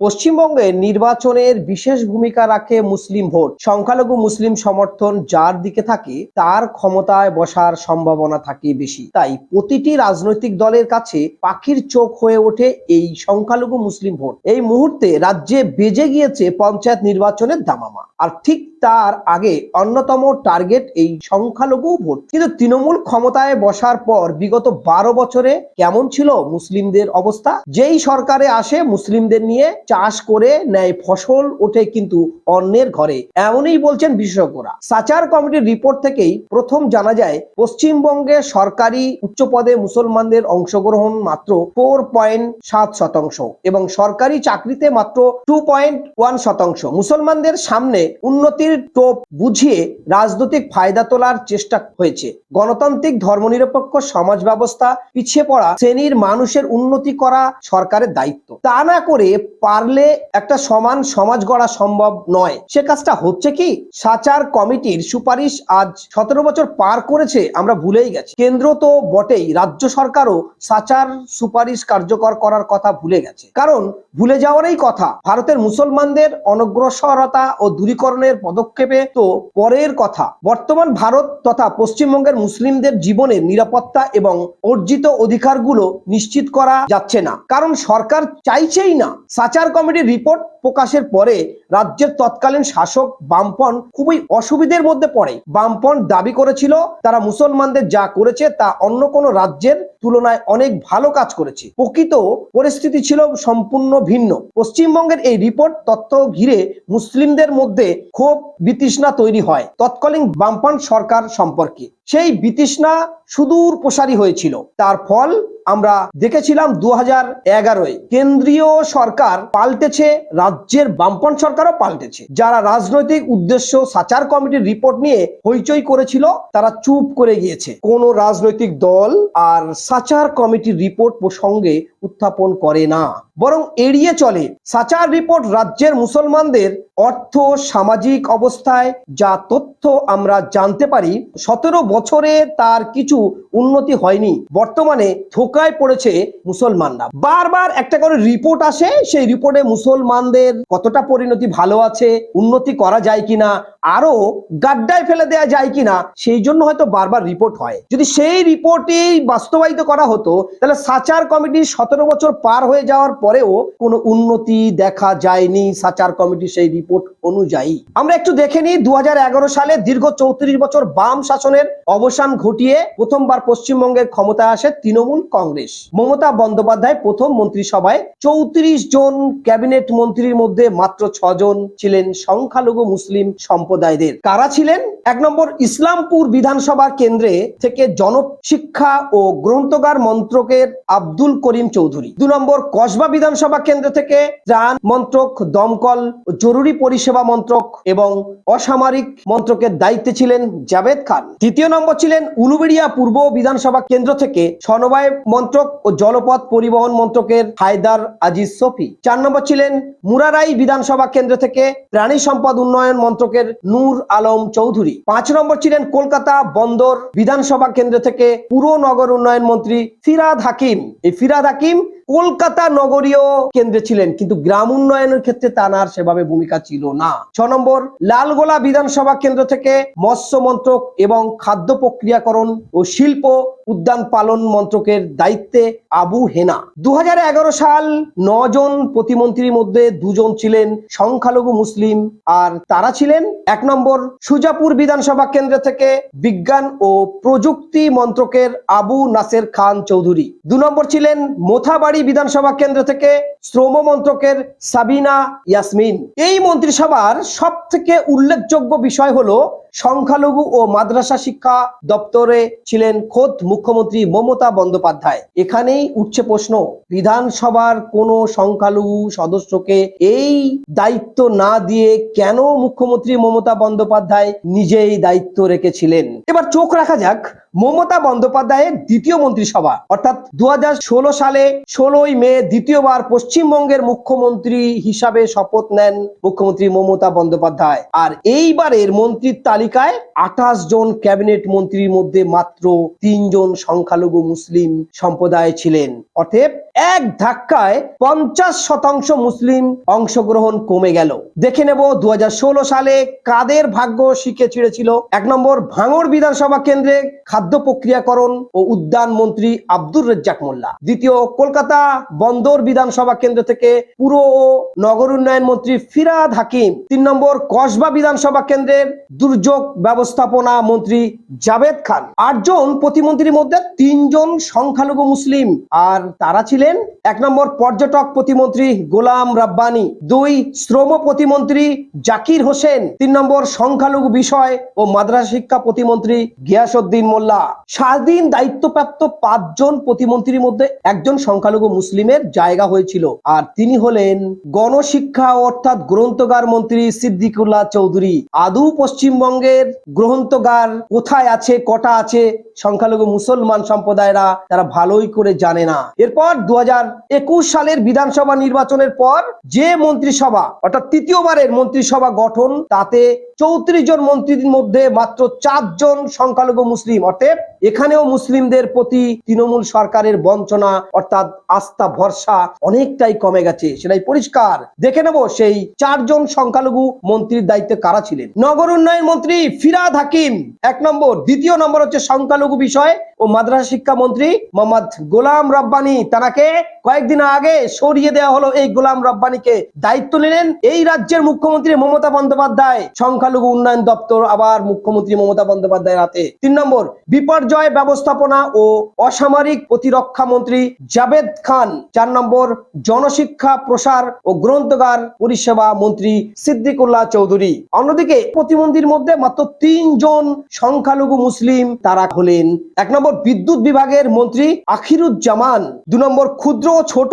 পশ্চিমবঙ্গে নির্বাচনের বিশেষ ভূমিকা রাখে মুসলিম ভোট। সংখ্যালঘু মুসলিম সমর্থন যার দিকে থাকে, তার ক্ষমতায় বসার সম্ভাবনা থাকে বেশি। তাই প্রতিটি রাজনৈতিক দলের কাছে পাখির চোখ হয়ে ওঠে এই সংখ্যালঘু মুসলিম ভোট। এই মুহূর্তে রাজ্যে বেজে গিয়েছে পঞ্চায়েত নির্বাচনের দামামা। আর ঠিক তার আগে অন্যতম টার্গেট এই সংখ্যালঘু ভোট। কিন্তু তৃণমূল ক্ষমতায় বসার পর বিগত বারো বছরে কেমন ছিল মুসলিমদের অবস্থা? যেই সরকারে আসে মুসলিমদের নিয়ে চাষ করে নেয় ফসল ওঠে কিন্তু অন্যের ঘরে। এমনই বলছেন বিশেষজ্ঞরা। সাচার কমিটির রিপোর্ট থেকেই প্রথম জানা যায়, পশ্চিমবঙ্গে সরকারি উচ্চ পদে মুসলমানদের অংশগ্রহণ মাত্র ফোর শতাংশ এবং সরকারি চাকরিতে মাত্র টু শতাংশ। মুসলমানদের সামনে উন্নতির টোপ বুঝিয়ে রাজনৈতিক ফায়দা তোলার চেষ্টা হয়েছে। গণতান্ত্রিক ধর্মনিরপেক্ষ সমাজ ব্যবস্থা পিছিয়ে পড়া শ্রেণির মানুষের উন্নতি করা সরকারের দায়িত্ব। তা না করে পারলে একটা সমান সমাজ গড়া সম্ভব নয়। সে কাজটা হচ্ছে কি? সাচার কমিটির সুপারিশ আজ সতেরো বছর পার করেছে, আমরা ভুলেই গেছি। কেন্দ্র তো বটেই, রাজ্য সরকারও সাচার সুপারিশ কার্যকর করার কথা ভুলে গেছে। কারণ ভুলে যাওয়ারই কথা, ভারতের মুসলমানদের অনগ্রসরতা ও দূরীকরণের পদক্ষেপে তো পরের কথা। বর্তমান ভারত তথা পশ্চিমবঙ্গের মুসলিমদের জীবনের নিরাপত্তা এবং অর্জিত অধিকারগুলো নিশ্চিত করা যাচ্ছে না। কারণ সরকার চাইছেই না। সাচার কমিটির রিপোর্ট প্রকাশের পরে রাজ্যের তৎকালীন শাসক বামপন খুবই অসুবিধের মধ্যে পড়ে। বামপন দাবি করেছিল, তারা মুসলমানদের যা করেছে তা অন্য কোনো রাজ্যের তুলনায় অনেক ভালো কাজ করেছে। প্রকৃত পরিস্থিতি ছিল সম্পূর্ণ ভিন্ন। পশ্চিমবঙ্গের এই রিপোর্ট তথ্য ঘিরে মুসলিমদের মধ্যে ক্ষোভ, বিতৃষ্ণা তৈরি হয় তৎকালীন বামপন সরকার সম্পর্কে। সেই বিতৃষ্ণা সুদূর প্রসারী হয়েছিল। তার ফল আমরা দেখেছিলাম দু হাজার এগারোয় কেন্দ্রীয় সরকার পাল্টেছে, রাজ্যের বামপন সরকারও পাল্টেছে। যারা রাজনৈতিক উদ্দেশ্য, সাচার কমিটির রিপোর্ট নিয়ে হইচই করেছিল, তারা চুপ করে গিয়েছে। কোন রাজনৈতিক দল আর সাচার কমিটির রিপোর্ট প্রসঙ্গে উত্থাপন করে না। বরং এড়িয়ে চলে। সাচার রিপোর্ট রাজ্যের মুসলমানদের অর্থ, সামাজিক অবস্থায় যা তথ্য আমরা জানতে পারি, সতেরো বছরে তার কিছু উন্নতি হয়নি। বর্তমানে ধোকায় পড়েছে মুসলমানরা। বারবার একটা করে রিপোর্ট আসে, সেই রিপোর্টে মুসলমানদের কতটা পরিণতি ভালো আছে, উন্নতি করা যায় কিনা আরও গাড্ডায় ফেলে দেওয়া যায় কিনা, সেই জন্য হয়তো বারবার রিপোর্ট হয়। যদি সেই রিপোর্টেই বাস্তবায়িত করা হতো, তাহলে সাচার কমিটি সতেরো বছর পার হয়ে যাওয়ার পরেও কোনো উন্নতি দেখা যায়নি সাচার কমিটি সেই রিপোর্ট অনুযায়ী। আমরা একটু দেখে নিই দু সালে দীর্ঘ চৌত্রিশ বছর বাম শাসনের অবসান ঘটিয়ে প্রথমবার পশ্চিমবঙ্গের ক্ষমতায় আসে তৃণমূল কংগ্রেস। মমতা বন্দ্যোপাধ্যায় প্রথম মন্ত্রিসভায় চৌত্রিশ জন ক্যাবিনেট মন্ত্রীর মধ্যে মাত্র ছজন ছিলেন সংখ্যালঘু মুসলিম সম্প্রদায়দের। কারা ছিলেন? এক নম্বর, ইসলামপুর বিধানসভা কেন্দ্রে থেকে জনশিক্ষা ও গ্রন্থগার মন্ত্রকের আব্দুল করিম চৌধুরী। দু নম্বর, কসবা বিধানসভা কেন্দ্র থেকে ত্রাণ মন্ত্রক, দমকল, জরুরি পরিষেবা মন্ত্রক এবং অসামরিক মন্ত্রকের দায়িত্বে ছিলেন জাভেদ খান। তৃতীয় নম্বর ছিলেন উলুবেড়িয়া পূর্ব বিধানসভা কেন্দ্র থেকে সমবায় মন্ত্রক ও জলপথ পরিবহন মন্ত্রকের হায়দার আজিজ সফি। চার নম্বর ছিলেন মুরারাই বিধানসভা কেন্দ্র থেকে প্রাণী সম্পদ উন্নয়ন মন্ত্রকের নূর আলম চৌধুরী। পাঁচ নম্বর ছিলেন কলকাতা বন্দর বিধানসভা কেন্দ্র থেকে পুর নগর উন্নয়ন মন্ত্রী ফিরাদ হাকিম। এই ফিরাদ হাকিম কলকাতা নগরীয় কেন্দ্রে ছিলেন, কিন্তু গ্রাম উন্নয়নের ক্ষেত্রে তানার সেভাবে ভূমিকা ছিল না। ছ নম্বর, লালগোলা বিধানসভা কেন্দ্র থেকে মৎস্য মন্ত্রক এবং খাদ্য প্রক্রিয়াকরণ ও শিল্প উদ্যান পালন মন্ত্রকের দায়িত্বে আবু হেনা। দু হাজার এগারো সাল নজন প্রতিমন্ত্রীর মধ্যে দুজন ছিলেন সংখ্যালঘু মুসলিম আর তারা ছিলেন এক নম্বর সুজাপুর বিধানসভা কেন্দ্র থেকে বিজ্ঞান ও প্রযুক্তি মন্ত্রকের আবু নাসের খান চৌধুরী। দু নম্বর ছিলেন মোথাবাড়ি বিধানসভা কেন্দ্র থেকে শ্রম মন্ত্রকের সাবিনা ইয়াসমিন। এই মন্ত্রিসভার সব থেকে উল্লেখযোগ্য বিষয় হলো, সংখ্যালঘু ও মাদ্রাসা শিক্ষা দপ্তরে ছিলেন খোদ মুখ্যমন্ত্রী মমতা বন্দ্যোপাধ্যায়। এখানেই উঠছে প্রশ্ন, বিধানসভার কোন সংখ্যালঘু সদস্যকে এই দায়িত্ব না দিয়ে কেন মুখ্যমন্ত্রী মমতা বন্দ্যোপাধ্যায় নিজেই দায়িত্ব রেখেছিলেন? এবার চোখ রাখা যাক মমতা বন্দ্যোপাধ্যায়ের দ্বিতীয় মন্ত্রিসভা। অর্থাৎ দু হাজার ষোলো সালে ষোলোই মে দ্বিতীয়বার পশ্চিমবঙ্গের মুখ্যমন্ত্রী হিসাবে শপথ নেন মুখ্যমন্ত্রী মমতা বন্দ্যোপাধ্যায়। আর এইবারের মন্ত্রীর তালিকায় আঠাশ জন ক্যাবিনেট মন্ত্রীর মধ্যে মাত্র তিনজন সংখ্যালঘু মুসলিম সম্প্রদায় ছিলেন। অতএব এক ধাক্কায় পঞ্চাশ শতাংশ মুসলিম অংশগ্রহণ কমে গেল। দেখে নেব দু হাজার ষোলো সালে কাদের ভাগ্য শিখে ছিঁড়েছিল। এক নম্বর ভাঙড় বিধানসভা কেন্দ্রে খাদ্য প্রক্রিয়াকরণ ও উদ্যান মন্ত্রী আব্দুর রেজ্জাক মোল্লা। দ্বিতীয়, কলকাতা বন্দর বিধানসভা কেন্দ্র থেকে পুর ও নগর উন্নয়ন মন্ত্রী ফিরাদ হাকিম। তিন নম্বর, কসবা বিধানসভা কেন্দ্রের দুর্যোগ ব্যবস্থাপনা মন্ত্রী জাভেদ খান। আটজন প্রতিমন্ত্রীর মধ্যে তিনজন সংখ্যালঘু মুসলিম, আর তারা ছিলেন এক নম্বর পর্যটক প্রতিমন্ত্রী গোলাম রাব্বানি। দুই, শ্রম প্রতিমন্ত্রী জাকির হোসেন। তিন নম্বর, সংখ্যালঘু বিষয় ও মাদ্রাসা শিক্ষা প্রতিমন্ত্রী গিয়াসউদ্দিন মোল্লা। স্বাধীন দায়িত্বপ্রাপ্ত পাঁচজন প্রতিমন্ত্রীর মধ্যে একজন সংখ্যালঘু মুসলিমের জায়গা হয়েছিল। আর তিনি হলেন গণশিক্ষা অর্থাৎ গ্রন্থগার মন্ত্রী সিদ্দিকুল্লাহ চৌধুরী। আদৌ পশ্চিমবঙ্গের গ্রন্থগার কোথায় আছে, কটা আছে, সংখ্যালঘু মুসলমান সম্প্রদায়রা তারা ভালোই করে জানে না। এরপর দু হাজার একুশ সালের বিধানসভা নির্বাচনের পর যে মন্ত্রিসভা, অর্থাৎ তৃতীয়বারের মন্ত্রিসভা গঠন, তাতে চৌত্রিশ জন মন্ত্রীর মধ্যে মাত্র চারজন সংখ্যালঘু মুসলিম অর্থাৎ এখানেও মুসলিমদের প্রতি তৃণমূল সরকারের বঞ্চনা, অর্থাৎ আস্থা, ভরসা অনেকটাই কমে গেছে। সেটাই পরিষ্কার। দেখে নেব সেই চারজন সংখ্যালঘু মন্ত্রীর দায়িত্বে কারা ছিলেন। নগর উন্নয়ন মন্ত্রী ফিরাদ হাকিম। এক নম্বর। দ্বিতীয় নম্বর হচ্ছে সংখ্যালঘু বিষয় ও মাদ্রাসা শিক্ষা মন্ত্রী মোহাম্মদ গোলাম রব্বানি। তানাকে কয়েকদিন আগে সরিয়ে দেওয়া হলো এই গোলাম রব্বানিকে। দায়িত্ব নিলেন এই রাজ্যের মুখ্যমন্ত্রী মমতা বন্দ্যোপাধ্যায়। সংখ্যালঘু উন্নয়ন দপ্তর আবার মুখ্যমন্ত্রী মমতা বন্দ্যোপাধ্যায়ের হাতে। তিন নম্বর, বিপর্যয় ব্যবস্থাপনা ও অসামরিক প্রতিরক্ষা মন্ত্রী জাভেদ খান। চার নম্বর, জনশিক্ষা, প্রসার ও গ্রন্থগার পরিষেবা মন্ত্রী সিদ্দিকুল্লাহ চৌধুরী। অন্যদিকে প্রতিমন্ত্রীর মধ্যে মাত্র তিনজন সংখ্যালঘু মুসলিম তারা হলেন। এক নম্বর, বিদ্যুৎ বিভাগের মন্ত্রী আখিরুজ্জামান। দু নম্বর, ক্ষুদ্র ছোট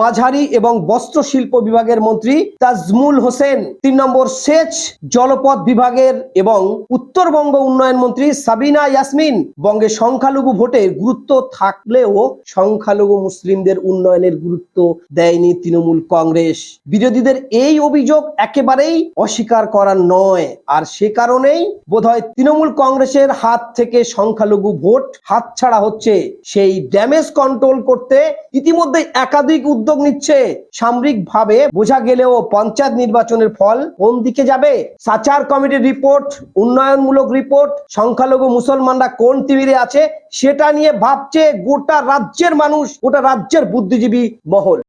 মাঝারি এবং বস্ত্র শিল্প বিভাগের মন্ত্রী তাজমুল হোসেন, তিন নম্বর সেচ জলপথ বিভাগের এবং উত্তরবঙ্গ উন্নয়ন মন্ত্রী সাবিনা ইয়াসমিন, বঙ্গে সংখ্যালঘু ভোটের গুরুত্ব থাকলেও সংখ্যালঘু মুসলিমদের উন্নয়নের গুরুত্ব দেয়নি তৃণমূল কংগ্রেস। বিরোধীদের এই অভিযোগ একেবারেই অস্বীকার করার নয়। আর সে কারণেই বোধহয় তৃণমূল কংগ্রেসের হাত থেকে সংখ্যালঘু ভোট হাতছাড়া হচ্ছে। সেই ড্যামেজ কন্ট্রোল করতে ইতিমধ্যে একাধিক উদ্যোগ নিচ্ছে। সামরিক ভাবে বোঝা গেলেও পঞ্চায়েত নির্বাচনের ফল কোন দিকে যাবে? সাচার কমিটির রিপোর্ট, উন্নয়নমূলক রিপোর্ট, সংখ্যালঘু মুসলমানরা কোন টিভিরে আছে, সেটা নিয়ে ভাবছে গোটা রাজ্যের মানুষ, গোটা রাজ্যের বুদ্ধিজীবী মহল।